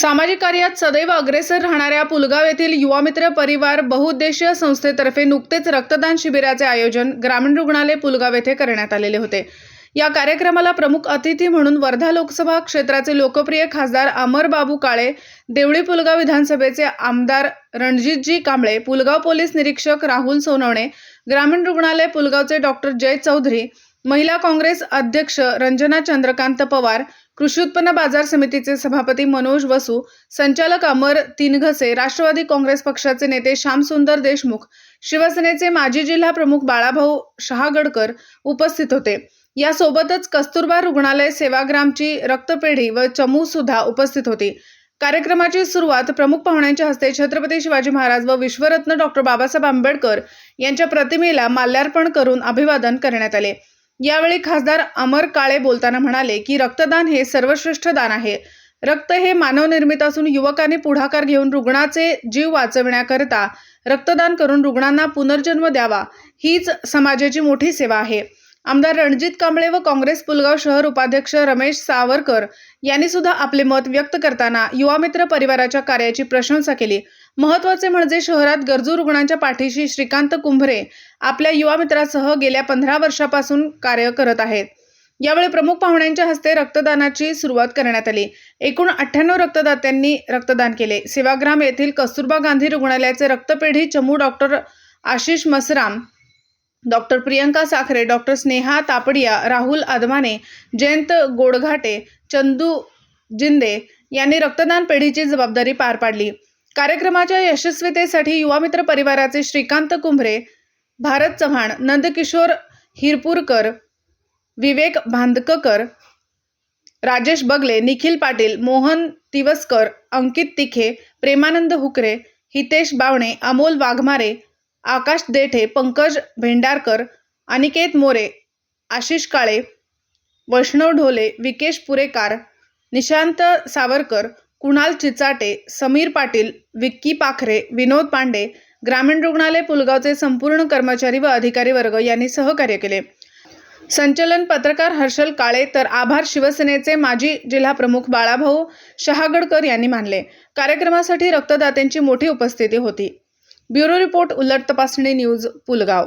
सामाजिक कार्यात सदैव अग्रेसर राहणाऱ्या पुलगाव येथील युवा मित्र परिवार बहुउद्देशीय संस्थेतर्फे नुकतेच रक्तदान शिबिराचे आयोजन ग्रामीण रुग्णालय पुलगाव येथे करण्यात आलेले होते. या कार्यक्रमाला प्रमुख अतिथी म्हणून वर्धा लोकसभा क्षेत्राचे लोकप्रिय खासदार अमर बाबू काळे देवळी पुलगाव विधानसभेचे आमदार रणजितजी कांबळे पुलगाव पोलीस निरीक्षक राहुल सोनवणे ग्रामीण रुग्णालय पुलगावचे डॉक्टर जय चौधरी महिला काँग्रेस अध्यक्ष रंजना चंद्रकांत पवार कृषी उत्पन्न बाजार समितीचे सभापती मनोज वसू संचालक अमर तिनघसे राष्ट्रवादी काँग्रेस पक्षाचे नेते श्यामसुंदर देशमुख शिवसेनेचे माजी जिल्हा प्रमुख बाळाभाऊ शहागडकर उपस्थित होते. यासोबतच कस्तुरबा रुग्णालय सेवाग्रामची रक्तपेढी व चमू सुद्धा उपस्थित होती. कार्यक्रमाची सुरुवात प्रमुख पाहुण्यांच्या हस्ते छत्रपती शिवाजी महाराज व विश्वरत्न डॉक्टर बाबासाहेब आंबेडकर यांच्या प्रतिमेला माल्यार्पण करून अभिवादन करण्यात आले. यावेळी खासदार अमर काळे बोलताना म्हणाले की रक्तदान हे सर्वश्रेष्ठ दान आहे. रक्त हे मानवनिर्मित असून युवकांनी पुढाकार घेऊन रुग्णाचे जीव वाचविण्याकरिता रक्तदान करून रुग्णांना पुनर्जन्म द्यावा. हीच समाजाची मोठी सेवा आहे. आमदार रणजित कांबळे व काँग्रेस पुलगाव शहर उपाध्यक्ष रमेश सावरकर यांनी सुद्धा आपले मत व्यक्त करताना युवा मित्र परिवाराच्या कार्याची प्रशंसा केली. महत्त्वाचे म्हणजे शहरात गरजू रुग्णांच्या पाठीशी श्रीकांत कुंभरे आपल्या युवा मित्रासह गेल्या पंधरा वर्षापासून कार्य करत आहेत. यावेळी प्रमुख पाहुण्यांच्या हस्ते रक्तदानाची सुरुवात करण्यात आली. एकूण अठ्ठ्याण्णव रक्तदात्यांनी रक्तदान केले. सेवाग्राम येथील कस्तुरबा गांधी रुग्णालयाचे रक्तपेढी चमू doctor Ashish Masram doctor Priyanka Sakhare doctor Sneha Tapadia Rahul Aadmane Jayant Godghate Chandu Jinde यांनी रक्तदान पेढीची जबाबदारी पार पाडली. कार्यक्रमाच्या यशस्वीतेसाठी युवा मित्र परिवाराचे श्रीकांत कुंभरे भारत चव्हाण नंदकिशोर हिरपूरकर विवेक भांदककर राजेश बगले निखिल पाटील मोहन तिवसकर अंकित तिखे प्रेमानंद हुकरे हितेश बावणे अमोल वाघमारे आकाश देठे पंकज भेंडारकर अनिकेत मोरे आशिष काळे वैष्णव ढोले विकेश पुरेकार निशांत सावरकर कुणाल चिचाटे समीर पाटील विक्की पाखरे विनोद पांडे ग्रामीण रुग्णालय पुलगावचे संपूर्ण कर्मचारी व अधिकारी वर्ग यांनी सहकार्य केले. संचलन पत्रकार हर्षल काळे तर आभार शिवसेनेचे माजी जिल्हाप्रमुख बाळाभाऊ शहागडकर यांनी मानले. कार्यक्रमासाठी रक्तदात्यांची मोठी उपस्थिती होती. ब्युरो रिपोर्ट उलट तपासणी न्यूज पुलगाव